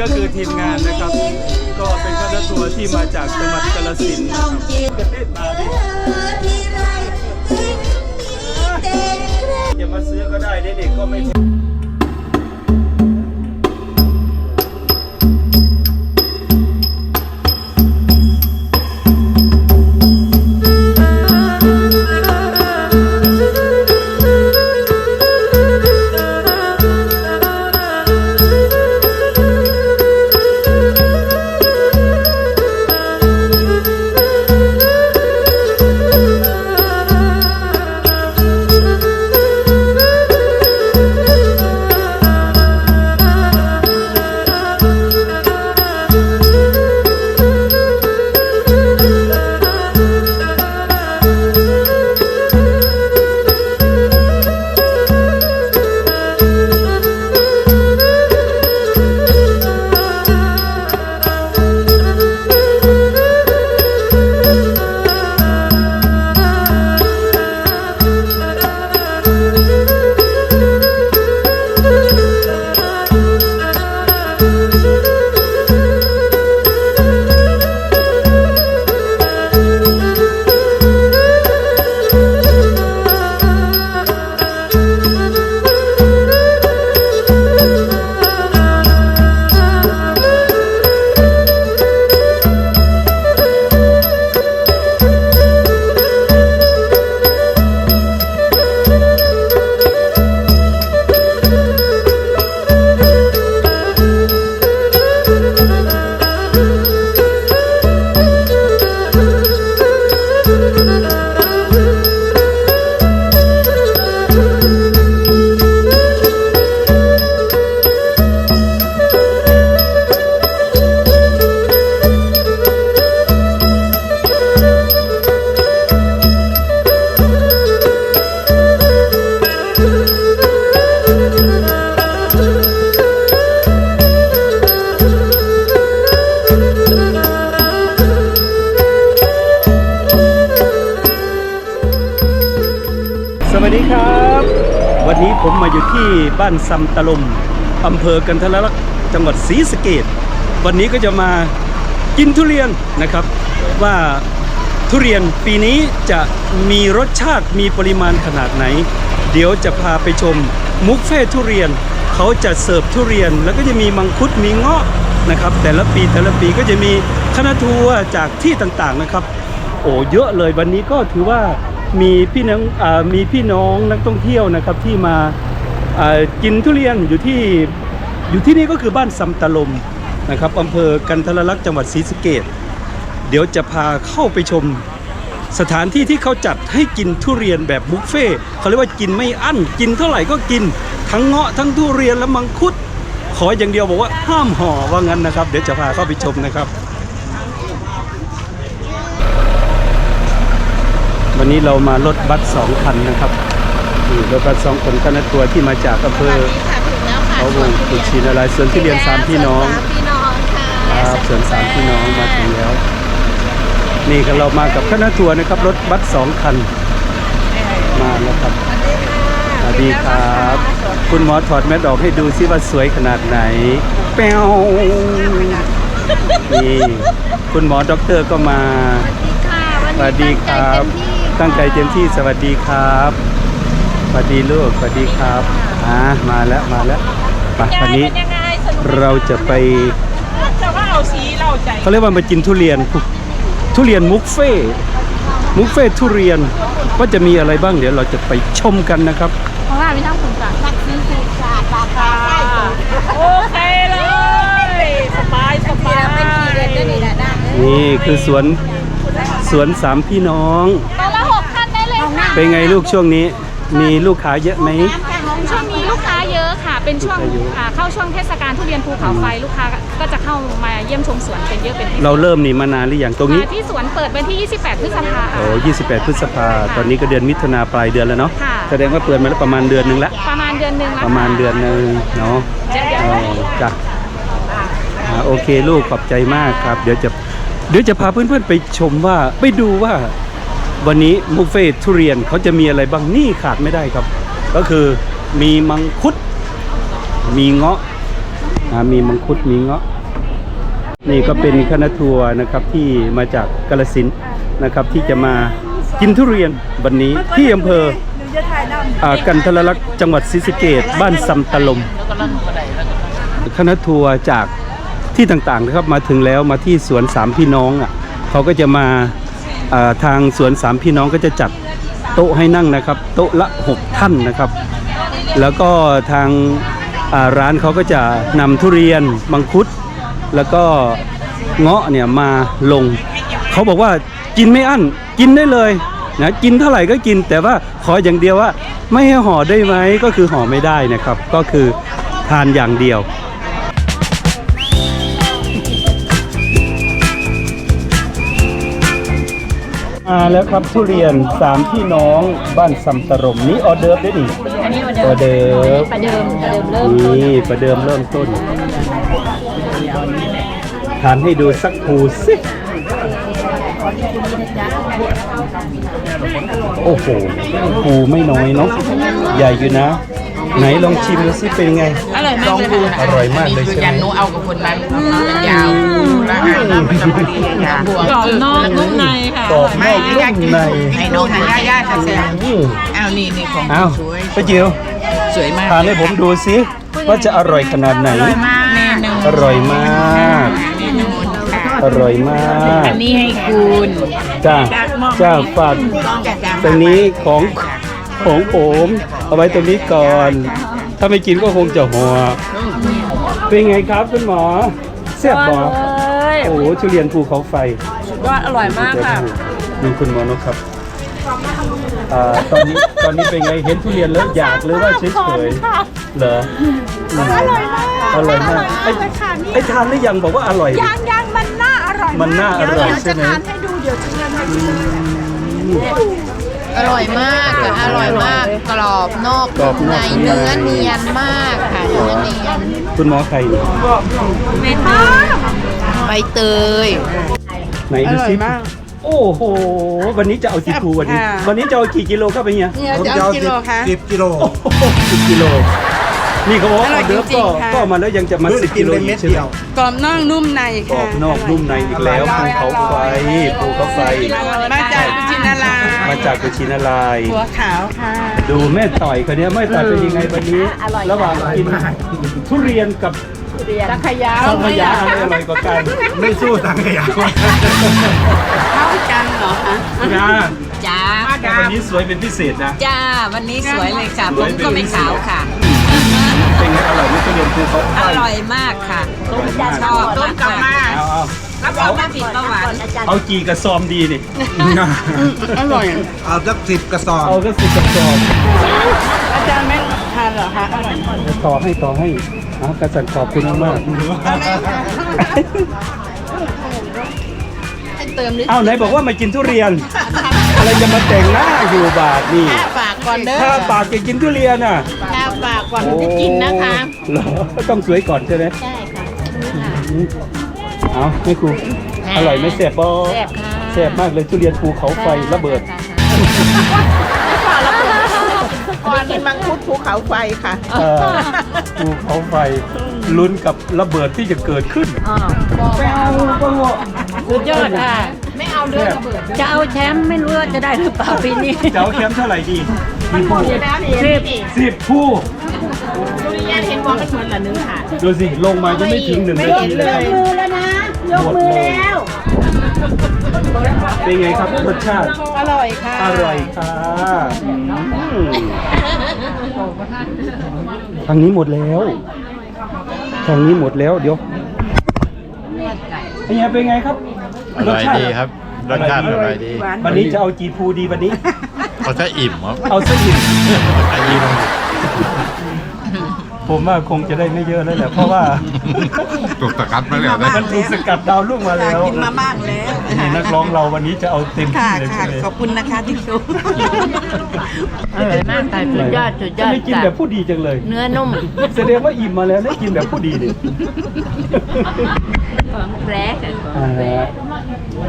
ก็คือทีมงานนะครับ ก็เป็นคณะทัวร์ที่มาจากจังหวัดกาฬสินธุ์นะครับกระเด็ดมาดิอย่ามาซื้อก็ได้เด็กๆก็ไม่ ผมมาอยู่ที่บ้านซำตะลมอำเภอกันทรลักษ์จังหวัดศรีสะเกดวันนี้ก็จะมากินทุเรียนนะครับ ว่าทุเรียนปีนี้จะมีรสชาติมีปริมาณขนาดไหน เดี๋ยวจะพาไปชมมุกเฟ่ทุเรียน เขาจะเสิร์ฟทุเรียนแล้วก็จะมีมังคุดมีเงาะนะครับ แต่ละปีแต่ละปีก็จะมีคณะทัวร์จากที่ต่างๆนะครับ โอ้เยอะเลยวันนี้ก็ถือว่า มีพี่น้องมีพี่น้องนักท่องเที่ยวนะครับที่มากินทุเรียนอยู่ที่อยู่ที่นี่ก็คือบ้านซำตะลมนะครับอำเภอกันทรลักษณ์จังหวัดศรีสะเกดเดี๋ยวจะพาเข้าไปชมสถานที่ที่เขาจัดให้กินทุเรียนแบบบุฟเฟ่เขาเรียกว่ากินไม่อั้น กินเท่าไหร่ก็กิน ทั้งเงาะทั้งทุเรียนและมังคุด ขออย่างเดียวบอกว่าห้ามห่อว่างั้นนะครับ เดี๋ยวจะพาเข้าไปชมนะครับ นนี้เรามารถบัสสองคันนะครับนี่รถบัสสองคนคณะทัวร์ที่มาจากอำเภอสวัสดีค่ะถึงแล้วค่ะเขาวงกุชินารายณ์สวนทุเรียนสามพี่น้องสามพี่น้องค่ะครับสวนสามพี่น้องมาถึงแล้ว นี่ก็เรามากับคณะทัวร์นะครับ รถบัสสองคัน มาแล้วครับสวัสดีครับ คุณหมอถอดแมสออกให้ดูซิว่าสวยขนาดไหนแป้วนี่คุณหมอด็อกเตอร์ก็มาสวัสดีค่ะวันสวัสดีนี้ครับ ตั้งใจเต็มที่สวัสดีครับสวัสดีลูกสวัสดีครับอ่ามาแล้วมาแล้วไปวันนี้เป็นยังไงสนุกเราจะไปจะว่าเอาสีเราใจเขาเรียกว่ามากินทุเรียน ทุเรียนมุกเฟ่มุกเฟ่ทุเรียนว่าจะมีอะไรบ้างเดี๋ยวเราจะไปชมกันนะครับเพราะว่าไม่ต้องคุณจ้ะรักซื้อสูตรศาสตร์ราคาใกล้สูงโอเคเลยสบายสบายเป็นทีเด็ดด้วยนี่แหละด้านนี่คือสวนสวนสามพี่น้อง เลยค่ะเป็นไงลูกช่วงนี้ มีลูกค้าเยอะไหม ช่วงนี้ลูกค้าเยอะค่ะ เป็นช่วงลูกค้าเยอะ อ่าเข้าช่วงเทศกาลทุเรียนภูเขาไฟลูกค้าก็จะเข้ามาเยี่ยมชมสวนเป็นเยอะเป็นพิเศษเราเริ่มนี่มานานหรือยังตรงนี้ อ่าที่สวนเปิดวันที่ 28 พฤษภาโอ้28 พฤษภา ตอนนี้ก็เดือนมิถุนาปลายเดือนแล้วเนาะ ค่ะ แสดงว่าเปิดมาแล้วประมาณเดือนหนึงแล้วประมาณเดือนหนึ่งแล้วประมาณเดือนหนึงเนาะเดี๋ยวเดี๋ยวอ๋อจ้ะอ่าโอเคลูกขอบใจมากครับ เดี๋ยวจะ เดี๋ยวจะพาเพื่อนๆไปชมว่า ไปดูว่า วันนี้บุฟเฟ่ต์ทุเรียนเขาจะมีอะไรบ้างนี่ขาดไม่ได้ครับ ก็คือมีมังคุด มีเงาะมีมังคุดมีเงาะ นี่ก็เป็นคณะทัวร์นะครับที่มาจากกาลสินนะครับที่จะมากินทุเรียนวันนี้ที่อำเภออ่ากันทรลักษณ์จังหวัดศรีสะเกดบ้านซำตะลมคณะทัวร์จากที่ต่างๆนะครับมาถึงแล้วมาที่สวนสามพี่น้องอะเขาก็จะมา ทางสวนสามพี่น้องก็จะจัดโต๊ะให้นั่งนะครับ โต๊ะละ 6 ท่านนะครับ แล้วก็ทางร้านเขาก็จะนำทุเรียนมังคุด แล้วก็เงาะเนี่ยมาลง เขาบอกว่ากินไม่อั้นกินได้เลยนะกินเท่าไหร่ก็กิน แต่ว่าขออย่างเดียวว่า ไม่ให้ห่อได้ไหมก็คือห่อไม่ได้นะครับ ก็คือทานอย่างเดียว มาแล้วครับทุเรียนสามพี่น้องบ้านซัมตะรมนี่ออเดิร์ฟได้ดิอันนี้ออเดิร์ฟประเดิมประเดิมเริ่มนี่ประเดิมเริ่มต้นทานให้ดูสักภูสิโอ้โหภูไม่น้อยเนาะใหญ่อยู่นะ ไหนลองชิมดูสิเป็นไง อร่อยมากเลยค่ะอร่อยมากเลยใช่ไหมยันนูเอากับคนนั้นมันยา กรอบนอกนุ่มในค่ะกรอบนอกนุ่มในให้น้องทานย่าๆจะแซ่บอืมอ้าวนี่นี่ของอ้าวสวยป้าจิ๋วสวยมากทานให้ผมดูสิว่าจะอร่อยขนาดไหนเมนูอร่อยมากเมนูค่ะอร่อยมาก อันนี้ให้คุณจ้าจ้าฝากจะจำตรงนี้ของของผมเอาไว้ตรงนี้ก่อน ถ้าไม่กินก็คงจะหัวเป็นไงครับคุณหมอแซ่บหมอ โอ้โหทุเรียนภูเขาไฟยอดอร่อยมากค่ะ ดูคุณหมอนกครับอ่าตอนนี้ตอนนี้เป็นไงเห็นทุเรียนแล้วอยากหรือว่าเฉยๆเหรออร่อยมากอร่อยมากไอ้ไอ้ทานหรือยังบอกว่าอร่อย ยังยังมันน่าอร่อยมันน่าอร่อยเดี๋วใช่ไหมจะทานให้ดูเดี๋ยวจะเงินให้ดูอร่อยมากค่ะอร่อยมาก กรอบนอกกรอบนในอกเนื้อเนียนมากค่ะเนื้อเนียนคุณหมอใครเนี่ย ใบเตย ไหนดูสิโอ้โห วันนี้จะเอากี่ภูวันนี้วันนี้จะเอากี่กิโลครับไปเนี่ยผมจะเอาสิบสิบกิโลโอ้โหสิบกิโล นี่เขาบอกว่าออเดิร์ฟก็ก็เอามาแล้วยังจะมาเพิ่งสิบกิกินโลเป็นอีเม็กดใช่ไหมเดียว กรอบนอกนุ่มในกรอบนอกนุ่มในอีกแล้วภูเขาไฟภูเขาไฟ มาจากจินนารามาจากกุชินารายณ์หัวขาวค่ะ ดูแม่ต่อยคนเนี้ยแม่ต่อยเป็นยังไงวันนี้ ระหว่างกินทุเรียนกับียสังขยาสังขยาอะไรอร่อยกว่ากัน ไม่สู้สังขยาเข้ากันเหรอคะนะจ้าวันนี้สวยเป็นพิเศษนะจ้าวันนี้สวยเลยค่ะผมก็ไม่ขาวค่ะเป็นไงอร่อยไหมทุเรียนภูเขาอร่อยมากค่ะชอบต้มกลับมาเอาเอารับรองไม่ผิดประวัติเอากี่กระซอมดีนี่อร่อยเอาสักสิบกระสอบเอาสักสิบกระซอมอาจารย์ไม่านเหรอคะอร่อยต่อให้ต่อให้เอากระสันขอบคุณมากเติมนิดๆเอาไหนบอกว่ามากินทุเรียน อะไรจะมาแต่งหน้าอยู่บาทนี่ฝากก่อนเด้อถ้าปากจะกินทุเรียนอะถ้าฝากก่อนจะกินนะคะเหรอต้องสวยก่อนใช่ไหมใช่ค่ะเอาไม่ครูอร่อยไหม่แซ่บปอแซ่บค่ะแซ่บมากเลยทุเรียนภูเขาไฟระเบิดก่อน กินมังคุดภูเขาไฟค่ะ เออภูเขาไฟลุ้นกับระเบิดที่จะเกิดขึ้นไปเอาก็งสุดยอดค่ะไม่เอาเรื่องระเบิดจะเอาแชมป์ไม่รู้ว่าจะได้หรือเปล่าปีนี้จะเอาแคมป์เท่าไหร่ดีกี่ผู้สิบสิบผู้แยกเห็นว่ามันเหมือนละนึงค่ะ ดูสิ ลงมาจะไม่ถึงหนึ่งนาทีเลยมือแล้วนะ ยกมือแล้ว เป็นไงครับรสชาติ อร่อยค่ะ อร่อยค่ะอืม ทางนี้หมดแล้ว ทางนี้หมดแล้วเดี๋ยวเป็นไงเป็นไงครับอร่อยดีครับรสชาติอร่อยดี วันนี้จะเอากี่ภูดีวันนี้เขาจะอิ่มครับ เอาสักอิ่มอิ่ม ผมว่าคงจะได้ไม่เยอะแล้วแหละเพราะว่า ถูกตะกัดมาแล้วนะ มันถูกสกัดดาวรุ่งมาแล้วกินมาบ้างแล้วนี่นักร้องเราวันนี้จะเอาเต็มค่ะที่เลยค่ะใช่ไหมขอบคุณนะคะที่ชม อร่อยมากค่ะสุดยอดสุดยอดไม่กินแบบผู้ดีจังเลย เนื้อนุ่มแสดงว่าอิ่มมาแล้วได้กินแบบผู้ดีดิของแท้ค่ะอ่า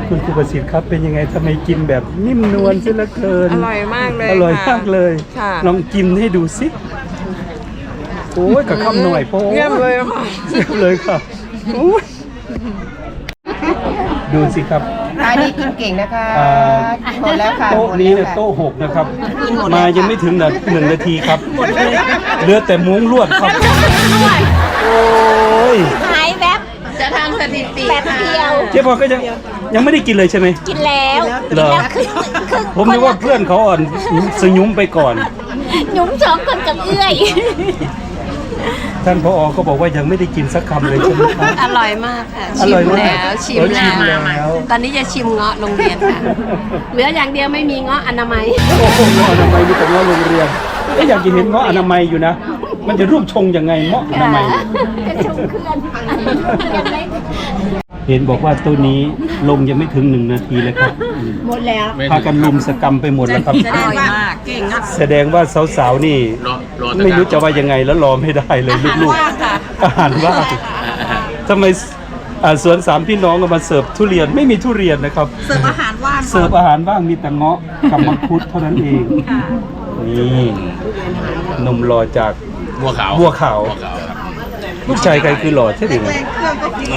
คุณครูประสิทธิ์ครับเป็นยังไงทำไมกินแบบนิ่มนวลซะเหลือเกินอร่อยมากเลยอร่อยค่ะมากเลยค่ะ ลองกินให้ดูสิ โอ้ยกับคำหน่อยพ่อเยี่ยมเลยค่ะเยี่ยมเลยค่ะโอ้ยดูสิครับขายดีกินเก่งนะคะอ่า หมดแล้วค่ะโต๊ะนี้เนี่ยโต๊ะหกนะครับ มายังไม่ถึงนาหนึ่งนาทีครับเหลือแต่มุ้งลวดครับโอ้ยหายแบบจะทำสถิติแบบเดียวเจ๊พอก็ยังยังไม่ได้กินเลยใช่ไหม กินแล้วเหรอแล้วคือคือผมนึกว่าเพื่อนเขาอ่อนสยุ้มไปก่อน หยุ้มสองคนกับเอื้อย ท่านพอก็บอกว่ายังไม่ได้กินสักคำเลยใช่ไหมครับ อร่อยมากค่ะ อชิร่อยมมากแล้วชิมเออชิมแล้ว แล้ว ตอนนี้จะชิมเงาะโรงเรียนค่ะ เหลืออย่างเดียวไม่มีเงาะอนามัย โอ้โหเงาะอนามัยมีแต่เงาะโรงเรียนเอ๊ะอยากจะเห็นเงาะอนามัยอยู่นะ มันจะรูปชงยังไงเงาะอนามัยเห็นบอกว่าตัวนี้ลงยังไม่ถึงหนึ่งนาทีเลยครับหมดแล้ว พากันลุมสกรรมไปหมดแล้วครับอร่อยมากเก่งอะแสดงว่าสาวๆนี่ไม่รู้จะว่ายังไงแล้วรอไม่ได้เลยลูกๆอาหารว่างทำไมอ่าสวนสามพี่น้องก็มาเสิร์ฟทุเรียนไม่มีทุเรียนนะครับ เสิร์ฟอาหารว่างเสิร์ฟอาหารว่างมีแต่เงาะกับมังคุดเท่านั้นเองนี่นมรอจากบัวขาวบัวขาวบัวขาวครับ ลูกชายใครคือหล่อใช่ไหมเครื่องก็กิน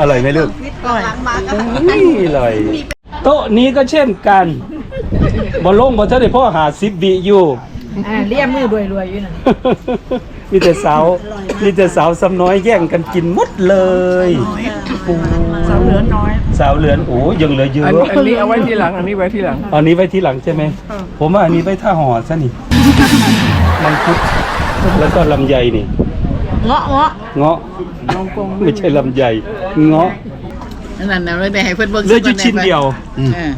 อร่อยไหมลูกอุ้ยอร่อยโต๊ะนี้ก็เช่นกันบอลลงบอลเท่าไดพ่อหาซิบบีอยู่เรียกมือรวยๆอยู่น่ะมีแต่สาวมีแต่สาวซ้ำน้อยแย่งกันกินหมดเลยสาวเหลือนน้อย สาวเหลือนโอ้ยังเหลือเยอะอันอันนี้เอาไว้ทีหลัง อันนี้ไว้ทีหลัง อันนี้ไว้ทีหลังใช่ไหมผมว่าอันนี้ไว้ท่าห่อซะนี่ มังคุด แล้วก็ลำไยนี่ เงาะเงาะเงาะ ไม่ใช่ลำไยเงาะนั่นน่ะไม่ได้ให้เพิ่นเบิ่งเหลืออยู่ชิ้นเดียวเออ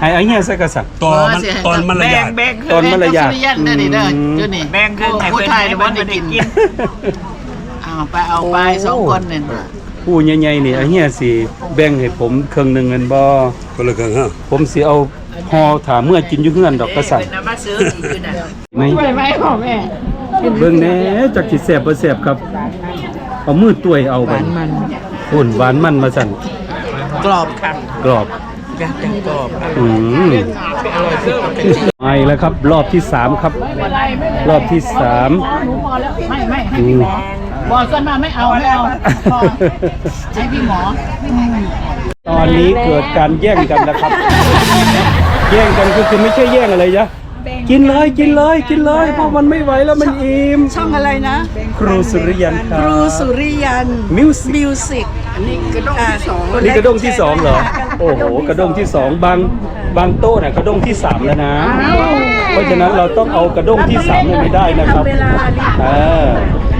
ให้ไอ้เงี้ยสักกระสักตอนมันตอนมันระยะ แบ่งตอนมารยาทแบ่งกับสุริยันเด้อนี่เด้ออืมเจ้านี่แบ่งครึ่งให้ผู้เพิ่นไทยให้เนี่ยเพิ่บ่นได้ได้กินกินเอาไปเอาไปสองคนเนี่ยผู้ใหญ่ๆนี่ไอ้เงี้ยสิแบ่งให้ผมครึ่งหนึ่งเงินบ่คนละครึ่งฮะผมสิเอาห่อถามเมื่อกินอยู่เฮือนดอกกระสักเป็นน้ำมาซื้ออีกอยู่น่ะไหมช่วยไหมพ่อแม่ เบิ่งแหน่จักสิแซ่บบ่แซ่บครับ เอามือต้วยเอาไปมันอุ่นหวานมันมาสั่นกรอบค่ะกรอบ อยากจังกรอบอืมไม่แล้วครับ รอบที่สามครับ รอบที่สามไม่ไม่ให้อืม บอกส่วนมาไม่เอาไม่เอาพอให้พี่หมอ ตอนนี้เกิดการแย่งกันนะครับ แย่งกันก็คือไม่ใช่แย่งอะไรนะ กินเลยกินเลยกินเลยเพราะมันไม่ไหวแล้วมันอิ่มช่องอะไรนะ ครูสุริยันครับครูสุริยันมิวสิกมิวสิกอันนี้กระด้งที่สอง นี่กระด้งที่สองเหรอ โอ้โห กระด้งที่สองบางบางโต๊ะน่ะกระด้งที่สามแล้วนะ เพราะฉะนั้นเราต้องเอากระด้งที่สามเนี่ยไม่ได้นะครับเออ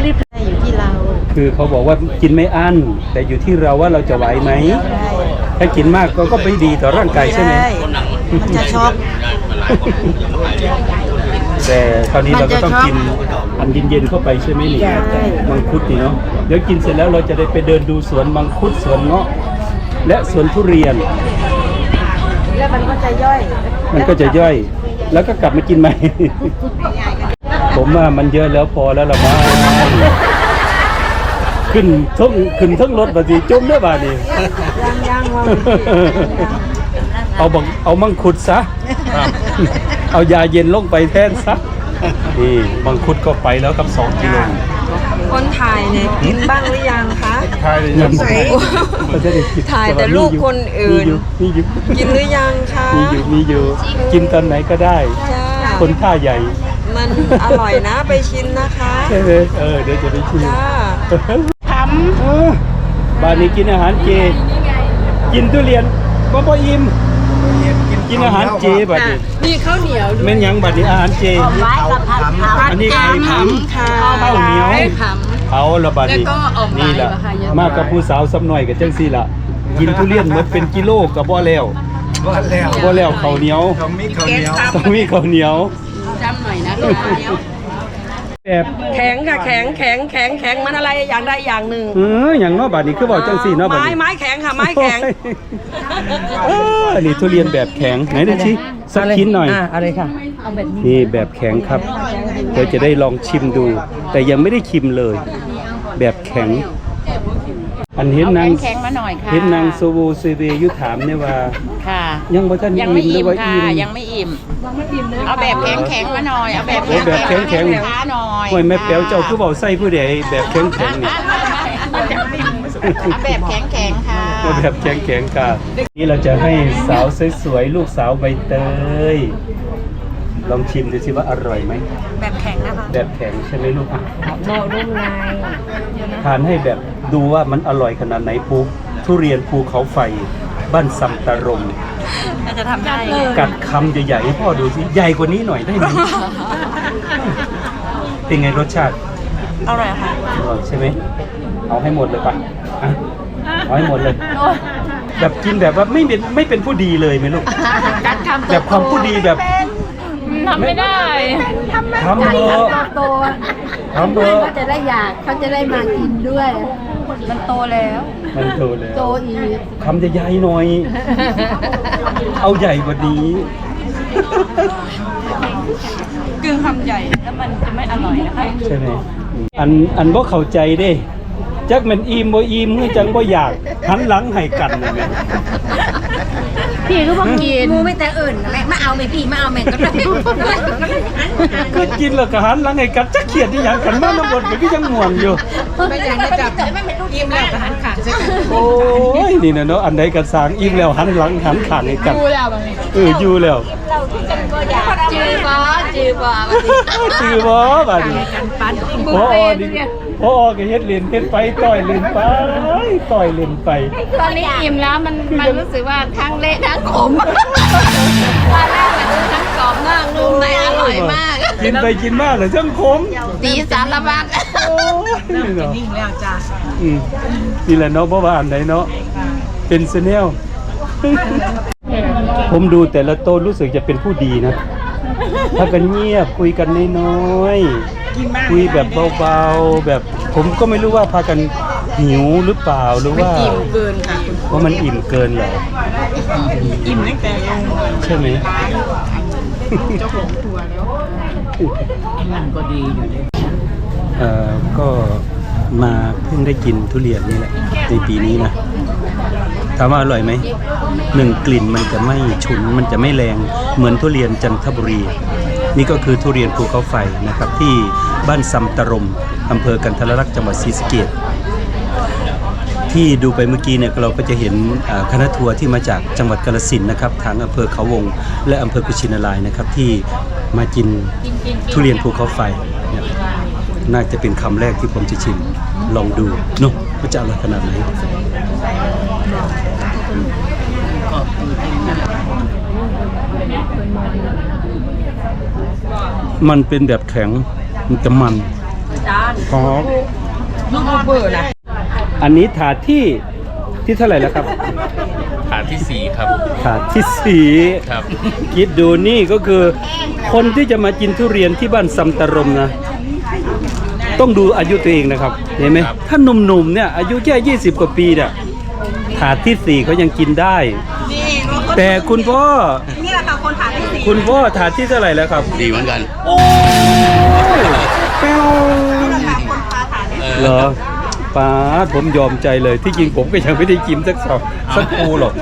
อยู่ที่เราคือเขาบอกว่ากินไม่อั้นแต่อยู่ที่เราว่าเราจะไหวไหม ถ้ากินมากก็ก็ไม่ดีต่อร่างกายใช่ไหม มันจะช็อก แต่คราวนี้เราก็ต้องกินอันเย็นๆเข้าไปใช่ไหมนี่มังคุดนี่เนาะเดี๋ยวกินเสร็จแล้วเราจะได้ไปเดินดูสวนมังคุดสวนเงาะและสวนทุเรียน แล้วมันก็จะย่อยมันก็จะย่อย แล้วก็กลับมากินใหม่ ผมว่ามันเยอะแล้วพอแล้วละมั้งขึ้นทั้งขึ้นทั้งรถบาดีจมเด้อบาดี เอาบังเอามังคุดซะเอายาเย็นลงไปแทนซะ นี่มังคุดก็ไปแล้วครับสองกิโลคนถ่ายเนี่ยกินบ้างหรือยังคะถ่ายถ่ายแต่รูปคนอื่น มีอยู่กินหรือยังคะมีอยู่มีอยู่ กินตอนไหนก็ได้ จ้าคนท่าใหญ่มันอร่อยนะไปชิมนะคะใช่ไหมเออเดี๋ยวจะไปชิม จ้า ทำบ้านนี้กินอาหารเจ กินทุเรียนก็บ่อิ่ม กินอาหารเจบัดนี้มีข้าวเหนียวแม่นหยังบัดนี้อาหารเจ ไม้กับผัดผักอันนี้ไข่ผำค่ะข้าวเหนียวเอาละบัดนี้แล้วก็ออกหมายนี่ล่ะเหรอคะเยอะมากับผู้สาวสักหน่อยกับจังซี่ล่ะกินทุเรียนหมดเป็นกิโลก็บ่แล้วว่าแล้วบ่แล้วข้าวเหนียวต้องมีข้าวเหนียว ต้องมีข้าวเหนียว จำหน่อยนะคะ แบบแข็งค่ะแข็งแข็งแข็งแข็งมันอะไรอย่างใดอย่างหนึ่งเออหยังเนาะบัดนี้คือบอกจังซี่เนาะบัดไม้นี้ไม้แข็งค่ะไม้แข็งโอ้ยอันนี้ทุเรียนแบบแข็งไหนดูสิสักชิ้นหน่อยอะไรค่ะนี่แบบแข็งครับเดี๋ยวจะได้ลองชิมดู แต่ยังไม่ได้ชิมเลย แบบแข็ง อันเห็นนางแข็งมาหน่อยค่ะ เห็นนางโซโวเซเวยุถามเนี่ยว่า ค่ะ ยังบ่ทันยังไม่หรือิ่มว่าค่ะ อิ่ม ยังไม่อิ่ม เอาแบบแข็งแข็งๆมาหน่อย เอาแบบโอ้แบบแข็งๆช้าหน่อยโอ้ยแม่แป๋วเจ้าคือเว้าใส่ผู้ใดแบบแข็งแข็งนี่ เอาแบบแข็งแข็งๆค่ะก็แบบแข็งแข็งๆค่ะนี่เราจะให้สาวสวยๆลูกสาวใบเตย ลองชิมดูสิว่าอร่อยไหม แบบแข็งนะคะ แบบแข็งใช่ไหมลูกอะโนรุ่มในทานให้แบบดูว่ามันอร่อยขนาดไหนปูทุเรียนภูเขาไฟบ้านซัมตารมจะทำได้กัดคำใหญ่ๆให้พ่อดูสิใหญ่กว่านี้หน่อยได้ไหมเป็นไงรสชาติอร่อยค่ะอร่อยใช่ไหมเอาให้หมดเลยปะอะเอาให้หมดเลย แบบกินแบบว่าไม่เป็นไม่เป็นผู้ดีเลยไหมลูกการทำแบบความผู้ดีแบบ ทำไม่ได้ทำเถการอะทำโตทำเถเพื่อนอะเขาจะได้อยากเขาจะได้มากินด้วย มันโตแล้ว มันโตเลยโตอีกคำจะใหญ่หน่อย เอาใหญ่กว่านี้กึ่งคำใหญ่แล้วมันจะไม่อร่อยนะคะใช่ไหมอันอันบ่เข้าใจเด้จักแมันอิ่มบ่อิ่มเมื่อจังบ่อยากหันหลังให้กันนะแม่ พี่ก็บอกกินมูไม่แต่อื่นนะแม่มาเอาไม่พี่มาเอาแม่ก็ได้ก็กินแล้วก็หันหลังให้กันจักเขียดที่หยังกันมาน้ำบดก็คือยังม่วนอยู่ไม่อยากจะจับยิ้มแล้วก็หันขาใช่ไหมโอ้ยนี่นะเนาะอันใดก็สร้างอิ่มแล้วหันหลังหันข้างให้กันเอออยู่แล้วจือบอจือบอชื่อบ่บัดนี้พอนี่ พอก็เฮ็ดเล่นเฮ็ดไปต่อยเล่นไปต่อยเล่นไป ตอนนี้อิ่มแล้วมันมันรู้สึกว่าทั้งเละทั้งขมตอนแรกมันทั้งกรอบมากนุ่มในอร่อยมาก กินไปกินมาแล้วจังขมสีสารพัดโอ้ยเนาะนิ่งแล้วจ้าอืมนี่แหละเนาะเพราะว่าอันไหนเนาะเป็นเซเนลผมดูแต่ละโต้นรู้สึกจะเป็นผู้ดีนะ ถ้ากันเงียบคุยกันน้อยๆ คุยแบบเบาๆ แบบผมก็ไม่รู้ว่าพากันหิวหรือเปล่าหรือว่าเกินค่ะว่ามันอิ่มเกินเหรออิ่มตั้งแต่ลงใช่ไหมเจ้าของทัวร์แล้วมันก็ดีอยู่ดีเอ่อก็มาเพิ่งได้กินทุเรียนนี่แหละในปีนี้นะถามว่าอร่อยไหมหนึ่งกลิ่นมันจะไม่ฉุนมันจะไม่แรงเหมือนทุเรียนจันทบุรี นี่ก็คือทุเรียนภูเขาไฟนะครับที่บ้านซัมตรมอำเภอกันทรลักษณ์จังหวัดศรีสะเกษที่ดูไปเมื่อกี้เนี่ยเราก็จะเห็นคณะทัวร์ที่มาจากจังหวัดกาฬสินนะครับทางอำเภอเขาวง และอำเภอกุชินารายนะครับที่มากินทุเรียนภูเขาไฟน่าจะเป็นคำแรกที่ผมจะชิมลองดูเนาะว่าจะอร่อยขนาดไหน มันเป็นแบบแข็ง มันจะมันหอมลูกเบอร์นะอันนี้ถาดที่ที่เท่าไหร่แล้วครับฐานที่สี่ครับ ถาดที่สี่ครับ คิดดูนี่ก็คือ คนที่จะมากินทุเรียนที่บ้านซัมตรมนะ ต้องดูอายุตัวเองนะครับ เห็นไหมครับถ้าหนุ่มๆเนี่ยอายุแค่20กว่าปีเนี่ยถาดที่สี่เขายังกินได้ แต่คุณพ่อ คุณพ่อถาดที่เท่าไหร่แล้วครับดีเหมือนกันโอ้แป้วคนพาถ่ายที่เหรอป้าดผมยอมใจเลยที่จริงผมก็ยังไม่ได้กินสักสองสักปูหรอก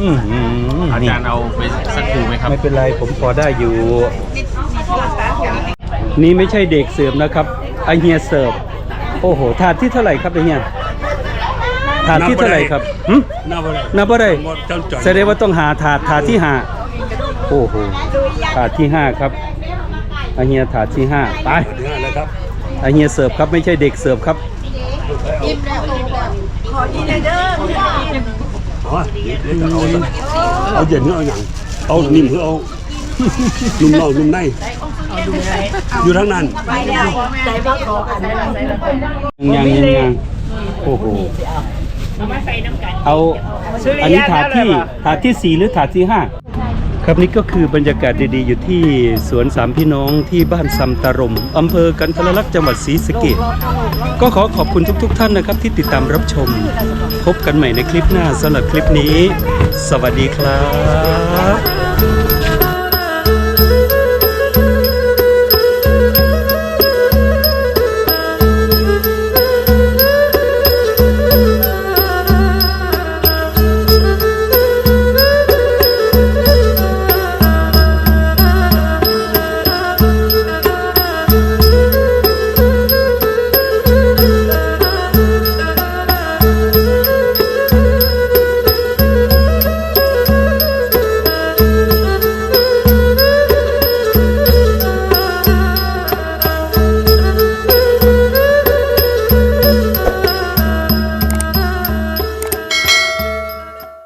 อื้อหืออานี่จารย์เอาไปสักครูไหมครับ ไม่เป็นไรผมพอได้อยู่ นี่ไม่ใช่เด็กเสิร์ฟนะครับไอเฮียเสิร์ฟโอ้โหถาดที่เท่าไหร่ครับไอเฮียถาดที่เท่าไหร่ครับหึน่าบ่ได้นับว่าได้หมดจังจ่อยแสดงว่าต้องหาถาดถาดที่ห้า โอ้โหถาดที่ห้าครับไอเฮียถาดที่ห้าไปถึงแล้วครับไอเฮียเสิร์ฟครับไม่ใช่เด็กเสิร์ฟครับขอดีเลยเด้อเอาวะเดี๋ยวจะเอาสักเอาเย็นหรือเอาหยังเอานิ่มหรือเอานุ่มนอกนุ่มในอยู่ทั้งนั้นไปแล้วใจบ้าขอกันได้แล้วยังยังยังโอ้โหเอาอันนี้ถาดที่ถาดที่สี่หรือถาดที่ห้า ครับนี่ก็คือบรรยากาศดีๆ อยู่ที่สวนสามพี่น้องที่บ้านซัมตารมอำเภอกันทรลักษณ์จังหวัดศรีสะเกษก็ขอขอบคุณทุก ๆ ท่านนะครับ ที่ติดตามรับชม พบกันใหม่ในคลิปหน้าสำหรับคลิปนี้ สวัสดีครับ